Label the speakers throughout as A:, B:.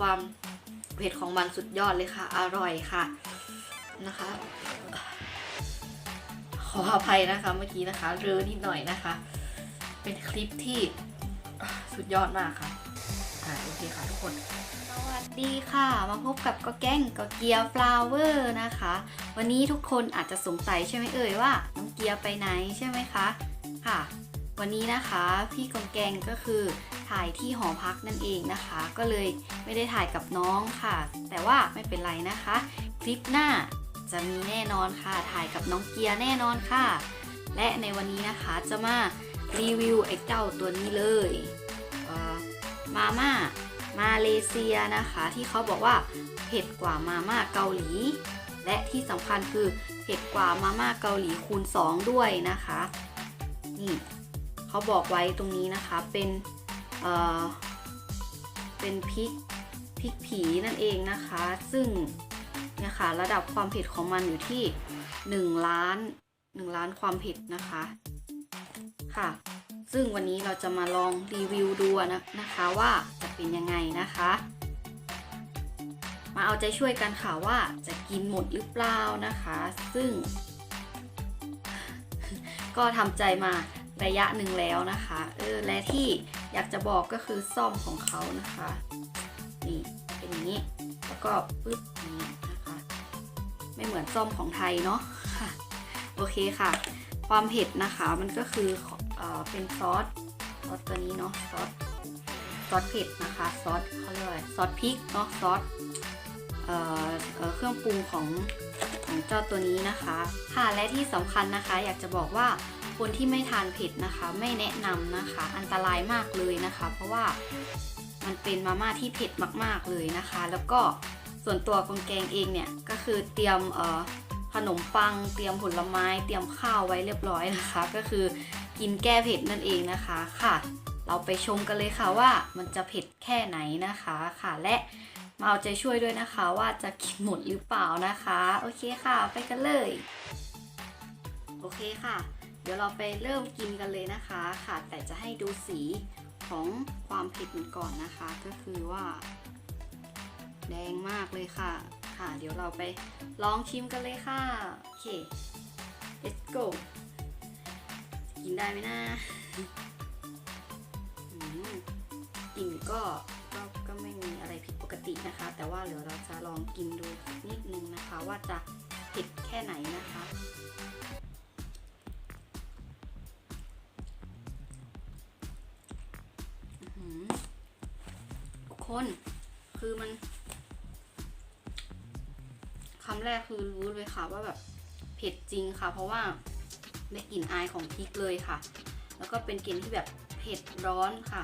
A: ความเผ็ดของมันสุดยอดเลยค่ะ อร่อยค่ะนะคะ ขออภัยนะคะเมื่อกี้นะคะเรอนิดหน่อยนะคะ เป็นคลิปที่สุดยอดมากค่ะอ่าโอเคค่ะทุกคน สวัสดีค่ะ มาพบกับก็แก้งก็เกียร์ฟลาวเวอร์นะคะ วันนี้ทุกคนอาจจะสงสัยใช่ไหมเอ่ยว่าน้องเกียร์ไปไหนใช่ไหมคะค่ะ วันนี้นะคะพี่กองแกงก็คือ ถ่ายที่หอพักนั่นเองนะคะ ก็เลยไม่ได้ถ่ายกับน้องค่ะ แต่ว่าไม่เป็นไรนะคะ คลิปหน้าจะมีแน่นอนค่ะ ถ่ายกับน้องเกียร์แน่นอนค่ะ และในวันนี้นะคะจะมารีวิวไอ้เจ้าตัวนี้เลยเออมาม่ามาเลเซียนะคะ ที่เขาบอกว่าเผ็ดกว่ามาม่าเกาหลี และที่สำคัญคือเผ็ดกว่ามาม่าเกาหลีคูณ 2 ด้วยนะคะ นี่เขาบอกไว้ตรงนี้นะคะเป็น เเป็นพริกพริกผีนั่นเองนะคะ ซึ่งเนี่ยค่ะระดับความเผ็ดของมันอยู่ที่ 1 ล้าน 1 ล้านความเผ็ดนะคะค่ะ ซึ่งวันนี้เราจะมาลองรีวิวดูนะนะคะว่าจะเป็นยังไงนะคะ มาเอาใจช่วยกันค่ะว่าจะกินหมดหรือเปล่านะคะ ซึ่ง ก็ทำใจมา ระยะหนึ่งแล้วนะคะเออและที่อยากจะบอกก็คือซ่อมของเขานะคะนี่เป็นอย่างนี้แล้วก็ปึ๊บนี้นะคะ ไม่เหมือนซ่อมของไทยเนาะโอเคค่ะ ความเผ็ดนะคะมันก็คือเออเป็นซอสซอสตัวนี้เนาะซอสซอสเผ็ดนะคะซอสเขาเรียกว่าซอสพริกเนาะซอสเอ่อเอ่อเครื่องปรุงของของเจ้าตัวนี้นะคะ ค่ะและที่สำคัญนะคะ อยากจะบอกว่า คนที่ไม่ทานเผ็ดนะคะ ไม่แนะนำนะคะ อันตรายมากเลยนะคะ เพราะว่ามันเป็นมาม่าที่เผ็ดมากๆเลยนะคะ แล้วก็ส่วนตัวกองแกงเองเนี่ยก็คือเตรียมเอ่อขนมปัง เตรียมผลไม้ เตรียมข้าวไว้เรียบร้อยนะคะ ก็คือกินแก้เผ็ดนั่นเองนะคะค่ะ เราไปชมกันเลยค่ะว่ามันจะเผ็ดแค่ไหนนะคะค่ะและมาเอาใจช่วยด้วยนะคะว่าจะกินหมดหรือเปล่านะคะ โอเคค่ะ ไปกันเลย โอเคค่ะ เดี๋ยวเราไปเริ่มกินกันเลยนะคะค่ะแต่จะให้ดูสีของความเผ็ดมันก่อนนะคะ ก็คือว่า แดงมากเลยค่ะ ค่ะ เดี๋ยวเราไปลองชิมกันเลยค่ะ โอเค let's go กินได้ไหมนะอืมกลิ่นก็ก็ก็ไม่มีอะไรผิดปกตินะคะ แต่ว่าเดี๋ยวเราจะลองกินดูนิดนึงนะคะ ว่าจะเผ็ดแค่ไหนนะคะ คนคือมันคำแรกคือรู้เลยค่ะว่าแบบเผ็ดจริงค่ะ เพราะว่าได้กลิ่นอายของพริกเลยค่ะ แล้วก็เป็นกลิ่นที่แบบเผ็ดร้อนค่ะ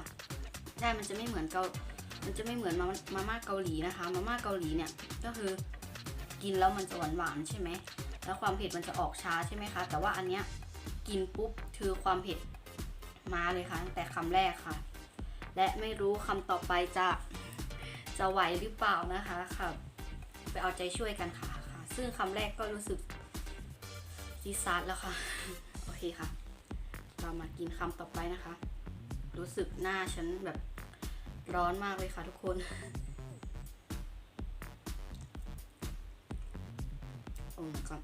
A: ได้มันจะไม่เหมือนเกา มันจะไม่เหมือนมามาม่าเกาหลีนะคะ มาม่าเกาหลีเนี่ยก็คือกินแล้วมันจะหวานหวานใช่ไหม แล้วความเผ็ดมันจะออกช้าใช่ไหมคะ แต่ว่าอันเนี้ยกินปุ๊บคือความเผ็ดมาเลยค่ะตั้งแต่คำแรกค่ะ และไม่รู้คำต่อไปจะจะไหวหรือเปล่านะคะค่ะไปเอาใจช่วยกันค่ะค่ะ ซึ่งคำแรกก็รู้สึกจีซาดแล้วค่ะ โอเคค่ะ เรามากินคำต่อไปนะคะ รู้สึกหน้าฉันแบบร้อนมากเลยค่ะทุกคนโอ้ my god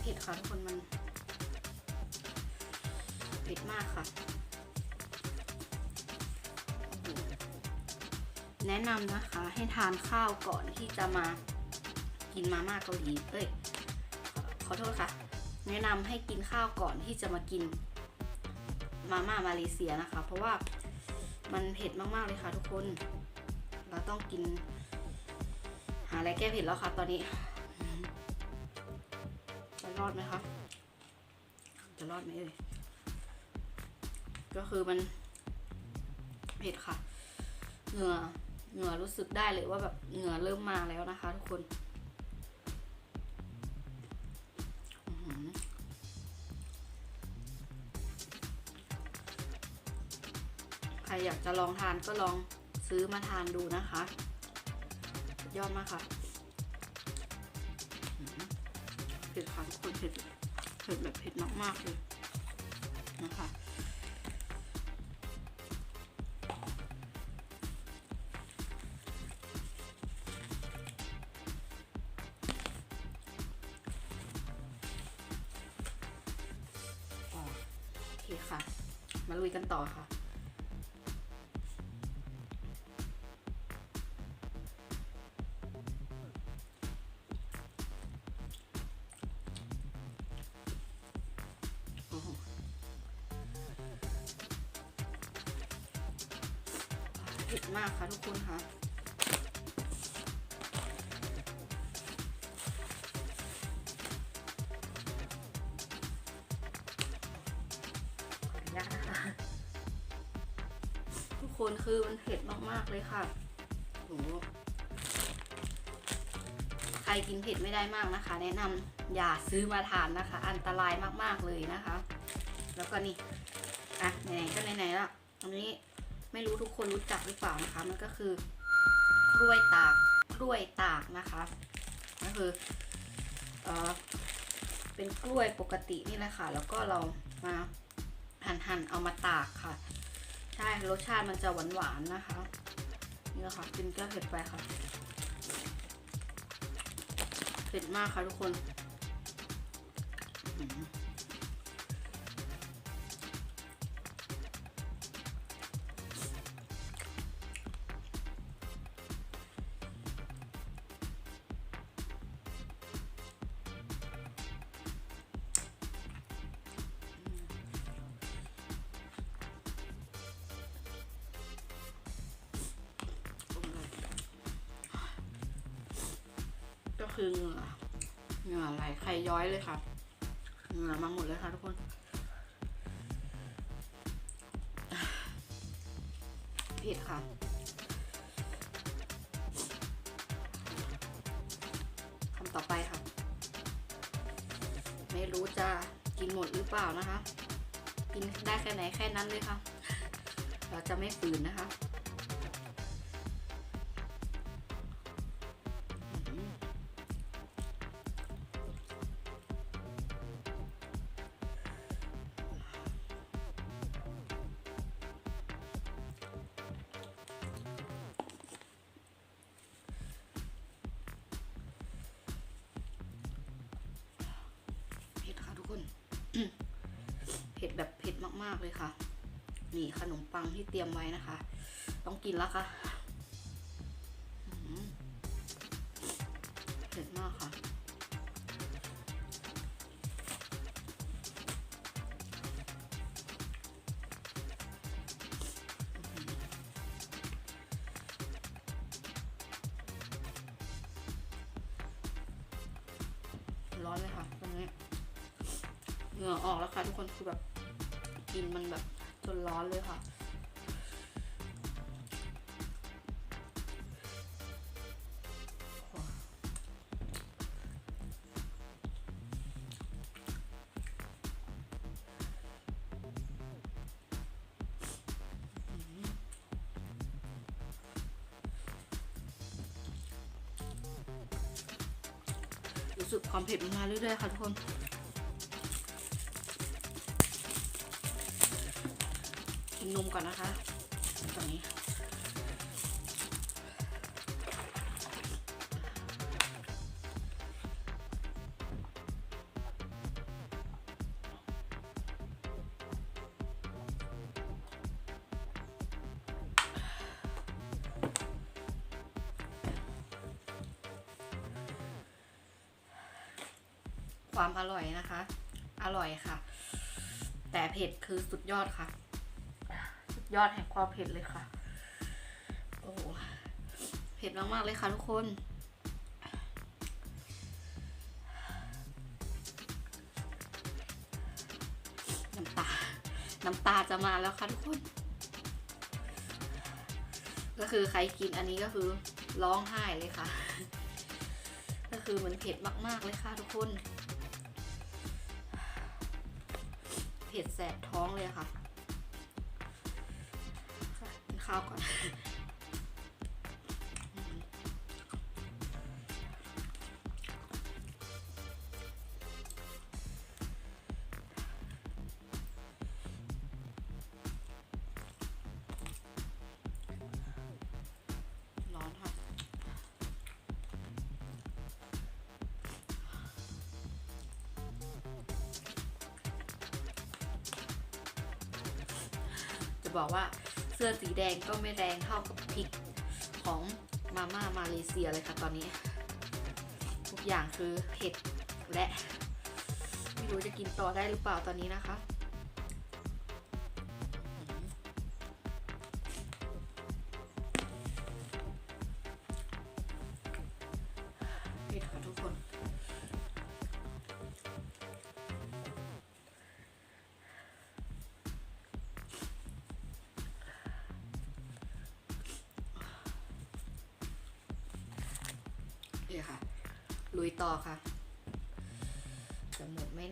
A: เผ็ดค่ะทุกคนมัน ผ็ดมากค่ะ แนะนำนะคะให้ทานข้าวก่อนที่จะมากินมาม่าเกาหลีเอ้ยขอโทษค่ะ แนะนำให้กินข้าวก่อนที่จะมากินมาม่ามาเลเซียนะคะ เพราะว่ามันเผ็ดมากๆเลยค่ะทุกคน เราต้องกิน หาอะไรแก้เผ็ดแล้วค่ะ ตอนนี้จะรอดไหมคะจะรอดไหมเอ่ย ก็คือมันเผ็ดค่ะ เหงื่อเหงื่อรู้สึกได้เลยว่าแบบเหงื่อเริ่มมาแล้วนะคะ ทุกคนใครอยากจะลองทานก็ลองซื้อมาทานดูนะคะ ยอดมากค่ะเผ็ดค่ะทุกคนเผ็ดเผ็ดแบบเผ็ดมากๆเลยนะคะ มาลุยกันต่อค่ะอ้โหเผ็ดมากค่ะทุกคนค่ะ คนคือมันเผ็ดมากๆเลยค่ะโอ้โหใครกินเผ็ดไม่ได้มากนะคะ แนะนำอย่าซื้อมาทานนะคะ อันตรายมากๆเลยนะคะ แล้วก็นี่อะไหนๆก็ไหนๆแล้วอันนี้ไม่รู้ทุกคนรู้จักหรือเปล่านะคะ มันก็คือกล้วยตากกล้วยตากนะคะก็คือเออเป็นกล้วยปกตินี่แหละค่ะ แล้วก็เรามาหั่นหั่นๆเอามาตากค่ะ ใช่รสชาติมันจะหวานหวานๆนะคะ นี่แหละค่ะกินแก้วเผ็ดไปค่ะ เผ็ดมากค่ะทุกคน คือเหงื่อเหงื่อไหลใครย้อยเลยค่ะเหงื่อมาหมดเลยค่ะทุกคนผ็ดค่ะ คำต่อไปค่ะ ไม่รู้จะกินหมดหรือเปล่านะคะ กินได้แค่ไหนแค่นั้นเลยค่ะ เราจะไม่ฝืนนะคะ มาก ๆ เลยค่ะ นี่ขนมปังที่เตรียมไว้นะคะ ต้องกินแล้วค่ะเผ็ดมากค่ะ ร้อนเลยค่ะตรงนี้เหงื่อออกแล้วค่ะทุกคนคือแบบ กินมันแบบจนร้อนเลยค่ะ รู้สึกความเผ็ดมันมาเรื่อยๆค่ะทุกคน นมก่อนนะคะตอนนี้ความอร่อยนะคะ อร่อยค่ะ แต่เผ็ดคือสุดยอดค่ะ ยอดแห่งความเผ็ดเลยค่ะ โอ้โหเผ็ดมากๆเลยค่ะทุกคนน้ำตา น้ำตาจะมาแล้วค่ะทุกคน ก็คือใครกินอันนี้ก็คือร้องไห้เลยค่ะ ก็คือมันเผ็ดมาก ๆ เลยค่ะทุกคน เผ็ดแสบท้องเลยค่ะ ข้าวก่อนร้อนค่ะอบอกว่า เสื้อสีแดงก็ไม่แรงเท่ากับพริกของมาม่ามาเลเซียเลยค่ะตอนนี้ ทุกอย่างคือเผ็ดและ ไม่รู้จะกินต่อได้หรือเปล่าตอนนี้นะคะ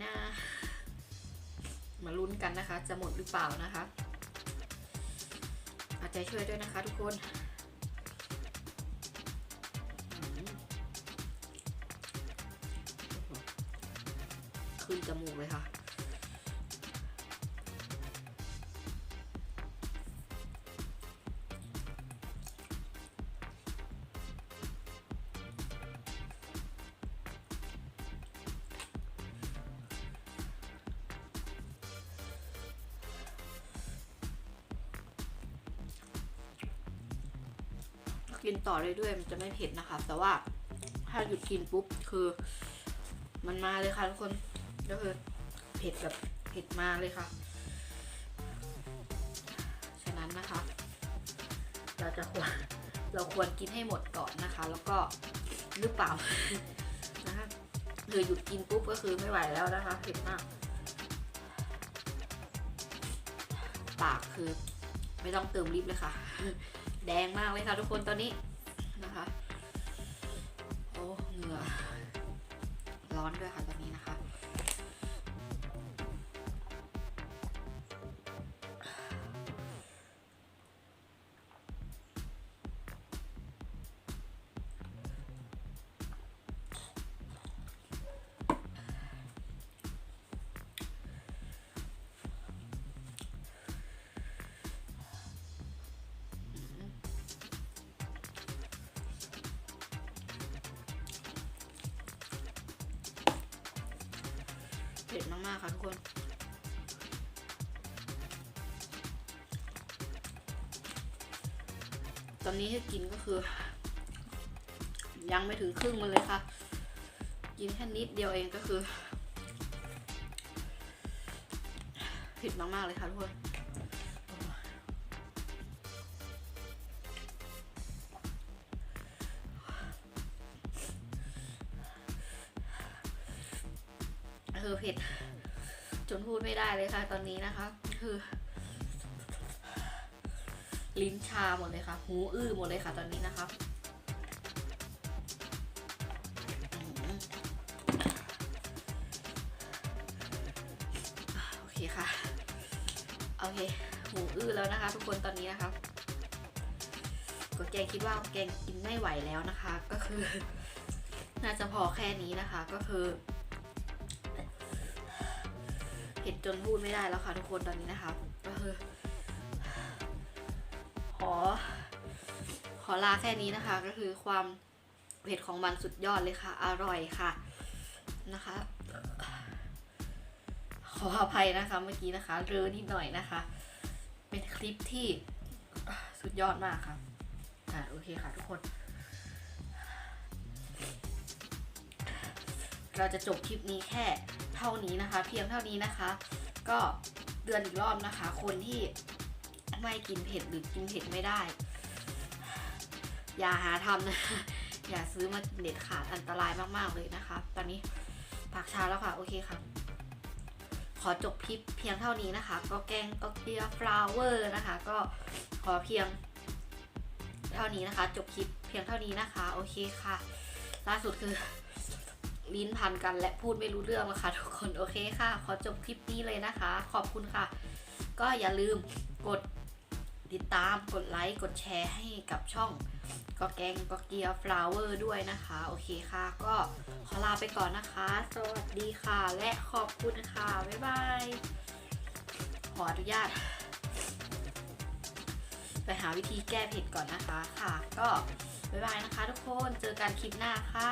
A: หน้ามนะมาลุ้นกันนะคะ จะหมดหรือเปล่านะคะ เอาใจช่วยด้วยนะคะทุกคน กินต่อเรื่อยๆมันจะไม่เผ็ดนะคะ แต่ว่าถ้าหยุดกินปุ๊บคือ มันมาเลยค่ะทุกคนก็คือเผ็ดแบบเผ็ดมาเลยค่ะ ฉะนั้นนะคะ เราจะควรเราควรกินให้หมดก่อนนะคะ แล้วก็หรือเปล่านะคะคือหยุดกินปุ๊บก็คือไม่ไหวแล้วนะคะเผ็ดมากปากคือไม่ต้องเติมลิปเลยค่ะ แดงมากเลยค่ะทุกคนตอนนี้นะคะ โอ้เหงื่อร้อนด้วยค่ะตอนนี้ มากค่ะทุกคนตอนนี้ที่กินก็คือ ยังไม่ถึงครึ่งมันเลยค่ะ กินแค่นิดเดียวเองก็คือผิดมากๆเลยค่ะทุกคน เลยค่ะตอนนี้นะคะ คือ ลิ้นชาหมดเลยค่ะ หูอื้อหมดเลยค่ะตอนนี้นะคะโอเคค่ะโอเค หูอื้อแล้วนะคะ ทุกคนตอนนี้นะคะก็แกงคิดว่าแกงกินไม่ไหวแล้วนะคะ ก็คือ น่าจะพอแค่นี้นะคะก็คือ เผ็ดจนพูดไม่ได้แล้วค่ะทุกคนตอนนี้นะคะก็คือขอ ขอลาแค่นี้นะคะ ก็คือความเผ็ดของมันสุดยอดเลยค่ะ อร่อยค่ะนะคะ ขออภัยนะคะเมื่อกี้นะคะ เรอนิดหน่อยนะคะ เป็นคลิปที่สุดยอดมากค่ะอ่าโอเคค่ะทุกคน เราจะจบคลิปนี้แค่เท่านี้นะคะ เพียงเท่านี้นะคะ ก็เตือนอีกรอบนะคะ คนที่ไม่กินเผ็ดหรือกินเผ็ดไม่ได้ อย่าหาทำนะอย่าซื้อมากินเด็ดขาดอันตรายมากๆเลยนะคะ ตอนนี้ปากชาแล้วค่ะ โอเคค่ะ ขอจบคลิปเพียงเท่านี้นะคะ ก็แกงก็เกียฟลาวเวอร์นะคะ ก็ขอเพียงเท่านี้นะคะ จบคลิปเพียงเท่านี้นะคะ โอเคค่ะ ล่าสุดคือ ลิ้นพันกันและพูดไม่รู้เรื่องแล้วค่ะทุกคนโอเคค่ะ ขอจบคลิปนี้เลยนะคะ ขอบคุณค่ะ ก็อย่าลืมกดติดตามกดไลค์กดแชร์ให้กับช่องก็แกงก็เกียฟลาวเวอร์ด้วยนะคะ โอเคค่ะ ก็ขอลาไปก่อนนะคะ สวัสดีค่ะ และขอบคุณค่ะ บ๊ายบาย ขออนุญาต ไปหาวิธีแก้เผ็ดก่อนนะคะค่ะ ก็บ๊ายบายนะคะทุกคนเจอกันคลิปหน้าค่ะ